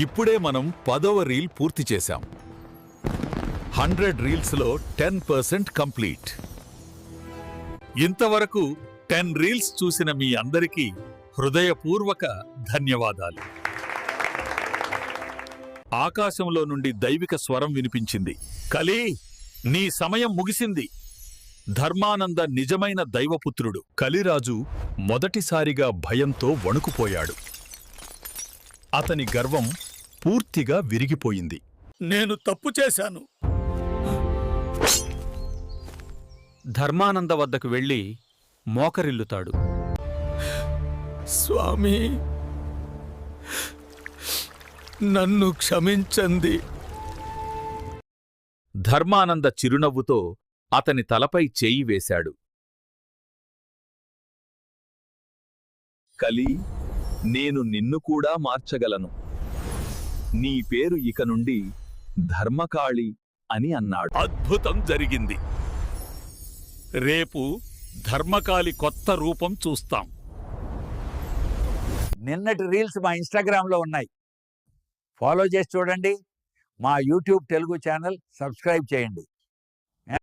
ఇప్పుడే మనం పదవ రీల్ పూర్తి చేశాం. హండ్రెడ్ రీల్స్లో టెన్ పర్సెంట్ కంప్లీట్. ఇంతవరకు టెన్ రీల్స్ చూసిన మీ అందరికీ హృదయపూర్వక ధన్యవాదాలు. ఆకాశంలో నుండి దైవిక స్వరం వినిపించింది. కలీ నీ సమయం ముగిసింది. ధర్మానంద నిజమైన దైవపుత్రుడు. కలిరాజు మొదటిసారిగా భయంతో వణుకుపోయాడు. అతని గర్వం పూర్తిగా విరిగిపోయింది. నేను తప్పు చేశాను. ధర్మానంద వద్దకు వెళ్ళి మోకరిల్లుతాడు. స్వామి నన్ను క్షమించండి. ధర్మానంద చిరునవ్వుతో అతని తలపై చేయి వేశాడు. కలి నేను నిన్ను కూడా మార్చగలను. నీ పేరు ఇక నుండి ధర్మకాళి అని అన్నాడు. అద్భుతం జరిగింది. రేపు ధర్మకాళి కొత్త రూపం చూస్తాం. నిన్నటి రీల్స్ మా ఇన్స్టాగ్రామ్లో ఉన్నాయి. ఫాలో చేసి చూడండి. మా యూట్యూబ్ తెలుగు ఛానల్ సబ్స్క్రైబ్ చేయండి.